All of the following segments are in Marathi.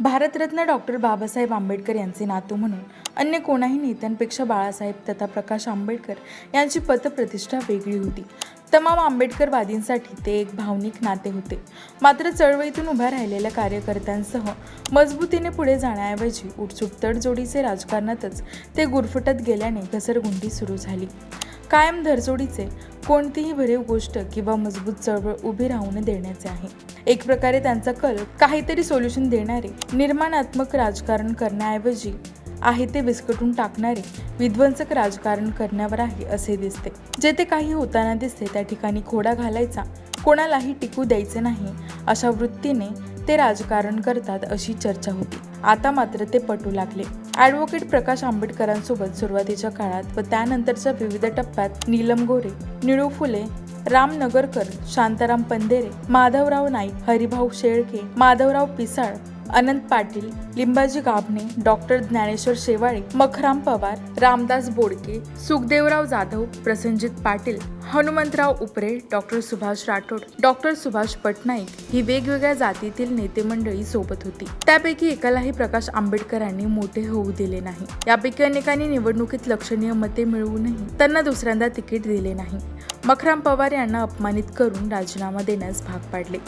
भारतरत्न डॉक्टर बाबासाहेब आंबेडकर यांचे नातू म्हणून अन्य कोणाही नेत्यांपेक्षा बाळासाहेब तथा प्रकाश आंबेडकर यांची पतप्रतिष्ठा वेगळी होती. तमाम आंबेडकरवादींसाठी ते एक भावनिक नाते होते. मात्र चळवळीतून उभ्या राहिलेल्या कार्यकर्त्यांसह मजबूतीने पुढे जाण्याऐवजी उठसूट तडजोडीचे राजकारणातच ते गुरफटत गेल्याने घसरगुंडी सुरू झाली. कायम धरसोडीचे कोणतीही भरीव गोष्ट किंवा मजबूत चळवळ उभी राहून देण्याचे आहे. एक प्रकारे त्यांचा कल काहीतरी सोल्युशन देणारे निर्माणात्मक राजकारण करण्याऐवजी आहे ते विस्कटून टाकणारे विध्वंसक राजकारण करण्यावर आहे असे दिसते. जेथे काही होताना दिसते त्या ठिकाणी खोडा घालायचा कोणालाही टिकू द्यायचे नाही अशा वृत्तीने ते राजकारण करतात अशी चर्चा होती. आता मात्र ते पटू लागले. ॲडव्होकेट प्रकाश आंबेडकरांसोबत सुरुवातीच्या काळात व त्यानंतरच्या विविध टप्प्यात Neelam Gore Nilu Phule Ram Nagarkar Shantaram Pandhere Madhavrao Naik Haribhau Shelke Madhavrao Pisal Anant Patil Limbaji Gabhane doctor Dnyaneshwar Shewale Makhram Pawar Ramdas Bodke Sukhdevrao Jadhav Prasenjit Patil Hanumantrao Upare doctor Subhash Rathod doctor Subhash Patnaik ही वेगवेगळ्या जातीतील नेते मंडळी सोबत होती. त्यापैकी एकालाही प्रकाश आंबेडकरांनी मोठे होऊ दिले नाही. यापैकी अनेकांनी निवडणुकीत लक्षणीय मते मिळवूनही त्यांना दुसऱ्यांदा तिकीट दिले नाही. मखराम पवार यांना अपमानित करून राजीनामा देण्यास भाग पाडले.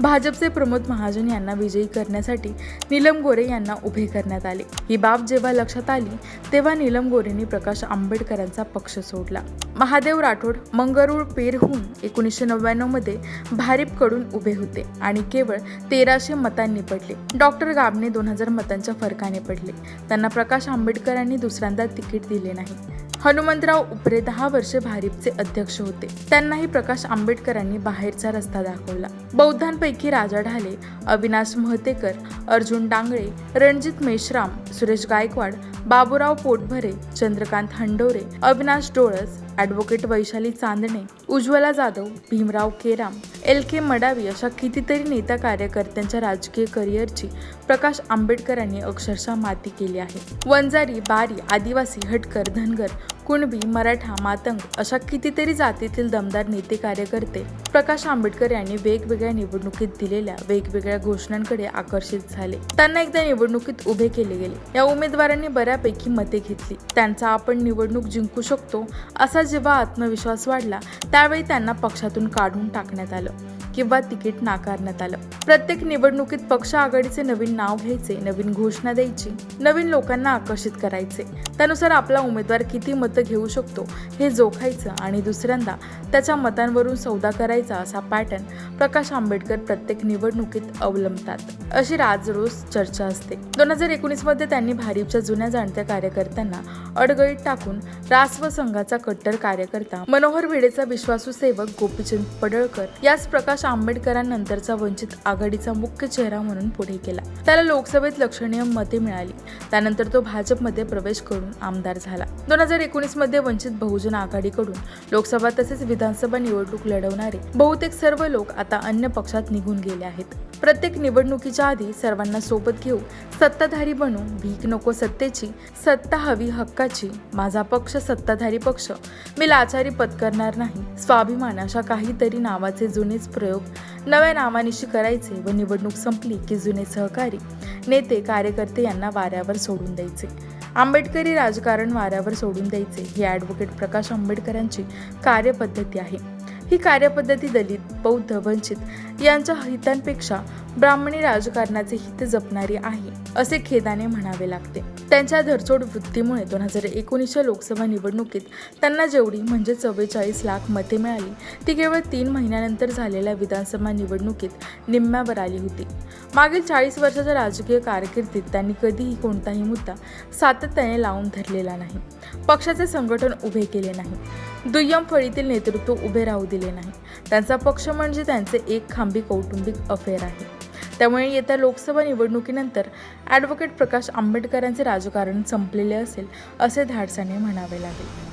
भाजपचे प्रमोद महाजन यांना विजयी करण्यासाठी नीलम गोरे यांना उभे करण्यात आले. ही बाब जेव्हा लक्षात आली तेव्हा नीलम गोरेंनी प्रकाश आंबेडकरांचा पक्ष सोडला. महादेव राठोड मंगरूळ पेरहून एकोणीसशे नव्याण्णवमध्ये भारिपकडून उभे होते आणि केवळ तेराशे मतांनी पडले. डॉक्टर गाबने दोन हजार मतांच्या फरकाने पडले. त्यांना प्रकाश आंबेडकरांनी दुसऱ्यांदा तिकीट दिले नाही. हनुमंतराव उपरे दहा वर्षे भारिपचे अध्यक्ष होते. त्यांनाही प्रकाश आंबेडकरांनी बाहेरचा रस्ता दाखवला. बौद्धांपैकी Raja Dhale Avinash Mahatekar Arjun Dangle Ranjit Meshram Suresh Gaikwad Baburao Potbhare Chandrakant Handore Avinash Dolas advocate Vaishali Chandane Ujjwala Jadhav Bhimrao Keram L K Madavi अशा कितीतरी नेता कार्यकर्त्यांच्या राजकीय करिअरची प्रकाश आंबेडकरांनी अक्षरशः माती केली आहे. वंजारी बारी आदिवासी हटकर धनगर कुणबी मराठा मातंग अशा कितीतरी जातीतील दमदार नेते कार्यकर्ते प्रकाश आंबेडकर यांनी वेगवेगळ्या निवडणुकीत दिलेल्या वेगवेगळ्या घोषणांकडे आकर्षित झाले. त्यांना एकदा निवडणुकीत उभे केले गेले. या उमेदवारांनी बऱ्यापैकी मते घेतली. त्यांचा आपण निवडणूक जिंकू शकतो असा जेव्हा आत्मविश्वास वाढला त्यावेळी त्यांना पक्षातून काढून टाकण्यात आलं. किंवा तिकीट नाकारण्यात आलं. प्रत्येक निवडणुकीत पक्ष आघाडीचे नवीन नाव घ्यायचे नवीन घोषणा द्यायची नवीन लोकांना आकर्षित करायचे. त्यानुसार आपला उमेदवार किती मतं घेऊ शकतो हे जोखायचं आणि दुसऱ्यांदा त्याच्या मतांवरून सौदा करायचा असा पॅटर्न प्रकाश आंबेडकर प्रत्येक निवडणुकीत अवलंबतात. अशी राजरोज चर्चा असते. दोन हजार एकोणीसमध्ये त्यांनी भारीपच्या जुन्या जाणत्या कार्यकर्त्यांना अडगळीत टाकून रासव संघाचा कट्टर कार्यकर्ता मनोहर भिडेचा विश्वासू सेवक गोपीचंद पडळकर याच प्रकाश आंबेडकरांनंतरचा वंचित आघाडीचा मुख्य चेहरा म्हणून पुढे केला त्याला लोकसभेत लक्षणीय मते मिळाली. त्यानंतर तो भाजपमध्ये प्रवेश करून आमदार झाला. दोन हजार एकोणीसमध्ये वंचित बहुजन आघाडीकडून लोकसभा तसेच विधानसभा निवडणूक लढवणारे बहुतेक सर्व लोक आता अन्य पक्षात निघून गेले आहेत. प्रत्येक निवडणुकीच्या आधी सर्वांना सोबत घेऊ सत्ताधारी बनू भीक नको सत्तेची सत्ता हवी हक्काची माझा पक्ष सत्ताधारी पक्ष. मी लाचारी पत्करणार नाही. स्वाभिमान अशा काहीतरी नावाचे जुनेच प्रयोग. नव्या नावानिशी करायचे व निवडणूक संपली की जुने सहकारी नेते कार्यकर्ते यांना वाऱ्यावर सोडून द्यायचे. आंबेडकरी राजकारण वाऱ्यावर सोडून द्यायचे ही ॲडव्होकेट प्रकाश आंबेडकरांची कार्यपद्धती आहे. ही कार्यपद्धती दलित बौद्ध वंचित यांच्या हितांपेक्षा ब्राह्मणी राजकारणाचे हित जपणारी आहे असे खेदाने म्हणावे लागते. त्यांच्या धरचोड वृत्तीमुळे दोन हजार एकोणीसच्या लोकसभा निवडणुकीत त्यांना जेवढी म्हणजे चव्वेचाळीस लाख मते मिळाली ती केवळ तीन महिन्यानंतर झालेल्या विधानसभा निवडणुकीत निम्म्यावर आली होती. मागील चाळीस वर्षाच्या राजकीय कारकिर्दीत त्यांनी कधीही कोणताही मुद्दा सातत्याने लावून धरलेला नाही. पक्षाचे संघटन उभे केले नाही. दुय्यम फळीतील नेतृत्व उभे राहू दिले नाही. त्यांचा पक्ष म्हणजे त्यांचे एक खांबी कौटुंबिक अफेअर आहे. त्यामुळे येत्या लोकसभा निवडणुकीनंतर ॲडव्होकेट प्रकाश आंबेडकरांचे राजकारण संपलेले असेल असे धाडसाने म्हणावे लागेल.